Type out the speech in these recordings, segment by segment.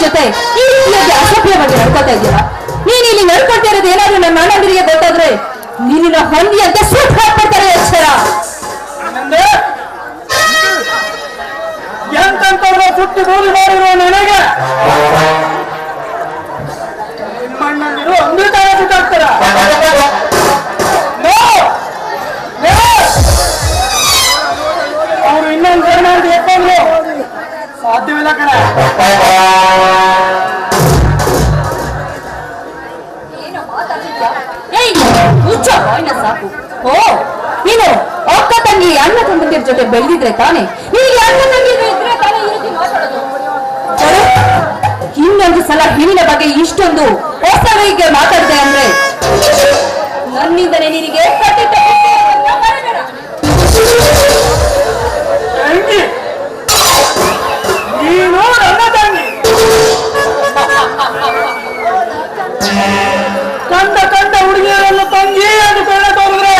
ಜೊತೆ ಈ ರೀತಿಯಾಗಿ ಅಸಭ್ಯವಾಗಿ ನಡ್ಕೊತಾ ಇದೆಯಲ್ಲ ನೀನ್ ಇಲ್ಲಿ ನಡ್ಕೊಳ್ತಾ ಇರೋದು ಏನಾದ್ರೂ ನನ್ನ ಅಣ್ಣಂದಿರಿಗೆ ಗೊತ್ತಾದ್ರೆ ನಿನ್ನ ಹೊಂದಿ ಅಂತ ಸೂಟ್ ಹಾಕ್ಬಿಡ್ತಾರೆ ಅಕ್ಷರ. ಎಂತ ಸುಟ್ಟು ಮಾಡಿರೋ ನನಗೆ? ಸಾಧ್ಯವಿಲ್ಲ ಕಡೆ ಸಾಕು. ಓ, ನೀನು ಅಕ್ಕ ತಂಗಿ ಅಣ್ಣ ತಮ್ಮಂದಿರ ಜೊತೆ ಬೆಳೆದಿದ್ರೆ ತಾನೆ? ನಿನಗೆ ಅಣ್ಣ ತಂಗಿ ಇದ್ರೆ ರೀತಿ ಮಾತಾಡೋದು? ಇನ್ನೊಂದು ಸಲ ಹೆಣ್ಣಿನ ಬಗ್ಗೆ ಇಷ್ಟೊಂದು ಹೊಸ ಮಾತಾಡಿದೆ ಕಂಡ ಕಂಡ ಹುಡುಗಿಯರನ್ನು ತಂಗಿ ಎಂದು ಕಣ್ಣೆ ತೋರಿದ್ರೆ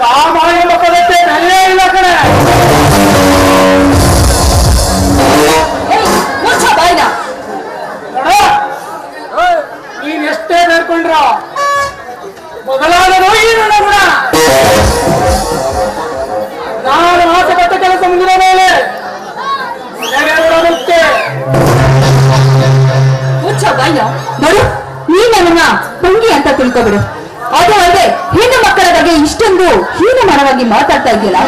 ಸಾಮಾನ್ಯ ಮಕ್ಕಳಕ್ಕೆ ನಲ್ಲೇ ಇಲ್ಲ ಕಡೆ ನೀನ್ ಎಷ್ಟೇ ನಡ್ಕೊಂಡ್ರ ಮೊದಲಾದರೂ ಈ ತಿಳ್ಕೊಬಿಡು ಅದು ಅಲ್ಲದೆ, ಹೆಣ್ಣು ಮಕ್ಕಳ ಬಗ್ಗೆ ಇಷ್ಟೊಂದು ಹೀನಮಾನವಾಗಿ ಮಾತಾಡ್ತಾ ಇದೆಯಲ್ಲ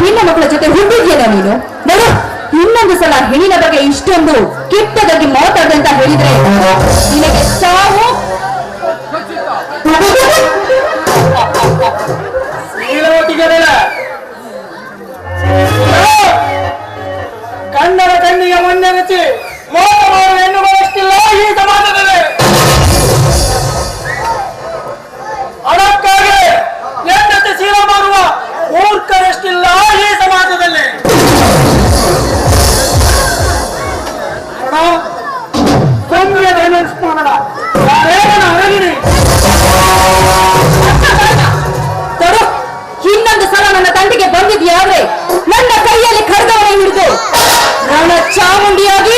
ಹೆಣ್ಣು ಮಕ್ಕಳ ಜೊತೆ ಹುಡುಗಿಯಲ್ಲ ನೀನು? ನೋಡು, ಇನ್ನೊಂದು ಸಲ ಹೆಣ್ಣಿನ ಬಗ್ಗೆ ಇಷ್ಟೊಂದು ಕೆಟ್ಟದಾಗಿ ಮಾತಾಡ್ದೆ ಅಂತ ಹೇಳಿದ್ರೆ ನಿನಗೆ ಸಾವು? ತಂದೆಗೆ ಬಂದಿದ್ಯಾದ್ರೆ ನನ್ನ ಕೈಯಲ್ಲಿ ಖಡ್ಗವನ್ನು ಹಿಡಿದು. ನನ್ನ ಚಾಮುಂಡಿಯಾಗಿ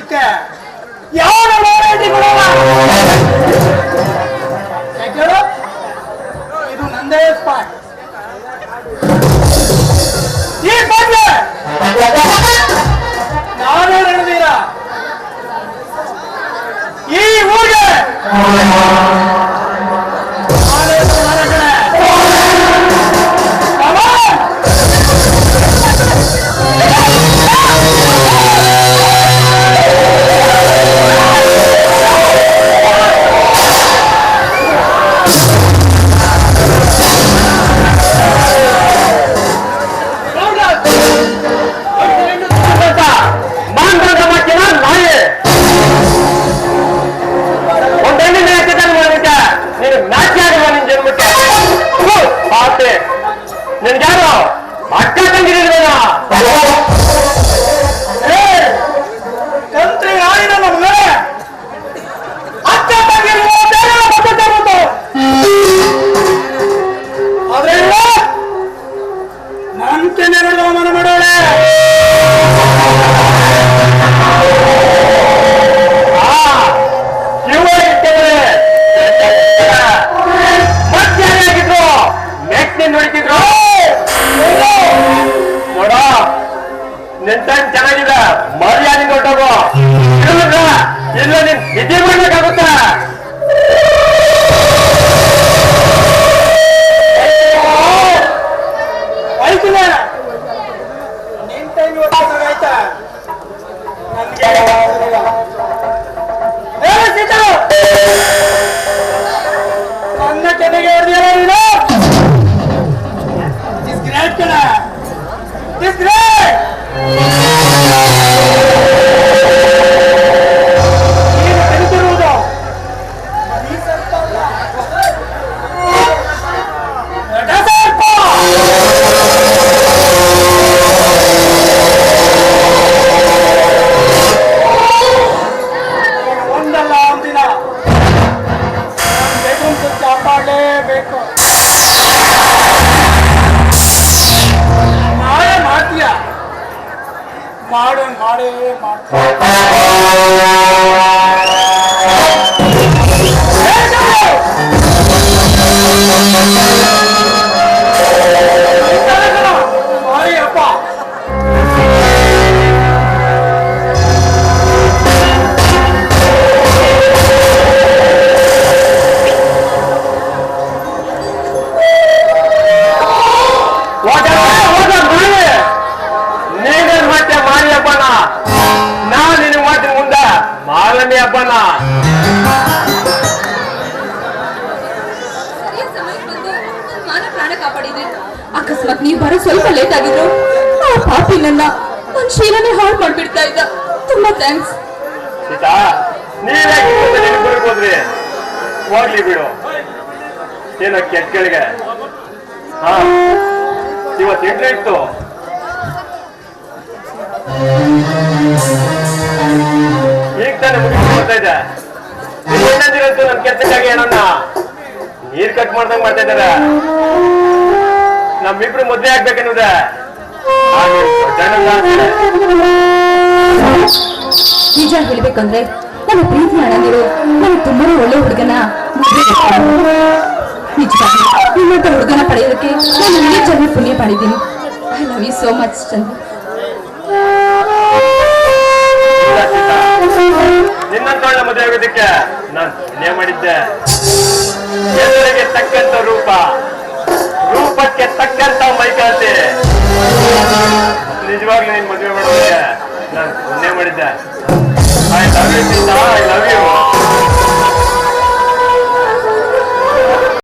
the that! பாடு நாடே மாட்டான் ಮಾಲಮಿ ಹಬ್ಬನ ಅಕಸ್ಮಾತ್ ನೀವು ಬರೋ ಸ್ವಲ್ಪ ಲೇಟ್ ಆಗಿದ್ರು. ಆ ಪಾಪಿ ನನ್ನ ನನ್ ಶೀಲನೆ ಹಾಳು ಮಾಡ್ಬಿಡ್ತಾ ಇದ್ದ. ತುಂಬಾ ಥ್ಯಾಂಕ್ಸ್ ಸೀತಾ ನೀವೇ ಬಿಡ್ಬೋದ್ರಿ ಹೋಗ್ಲಿ ಬಿಡು. ಏನೋ ಕೆಟ್ಟಗಳಿಗೆ ಹಾ ಇವತ್ತು ಎಂಟ್ರೆ ಇತ್ತು. ಈಗ ತಾನೇ ಮುಗಿಸಿ ಬರ್ತಾ ಇದೆ ಇನ್ನೊಂದಿರಂತೂ ನನ್ನ ಕೆಲ್ಸಕ್ಕಾಗಿ ಏನನ್ನ? ನೀರ್ ಕಟ್ ಮಾಡ್ದಂಗ್ ಮಾಡ್ತಾ ಇದ್ದಾರೆ. ನಮ್ಮಿಬ್ರು ಮದ್ವೆ ಆಗ್ತಿದೆ. ನಿಜ ಹೇಳ್ಬೇಕಂದ್ರೆ ನನ್ನ ಪ್ರೀತಿ ಅಣ್ಣಂದಿರು ನಾನು ತುಂಬಾನೇ ಒಳ್ಳೆ ಹುಡುಗನ. ನಿಜವಾಗಿ ನಿಮ್ಮಂತ ಹುಡುಗನ ಪಡೆಯೋದಕ್ಕೆ ನಾನು ಜನ್ಮ ಪುಣ್ಯ ಪಡಿದ್ದೀನಿ I love you so much Chandra ಇನ್ನೊಂದೊಳ್ಳೆ ಮದುವೆ ಆಗೋದಕ್ಕೆ ನಾನು ಪುಣ್ಯ ಮಾಡಿದ್ದೆ. ಎಲ್ಲರಿಗೆ ತಕ್ಕಂತ ರೂಪ. ರೂಪಕ್ಕೆ ತಕ್ಕಂತ ಮೈಕಾತಿ ನಿಜವಾಗ್ಲೂ ನೀನ್ ಮದುವೆ ಮಾಡೋದಕ್ಕೆ ನಾನು ಪುಣ್ಯ ಮಾಡಿದ್ದೆ. I love you I love you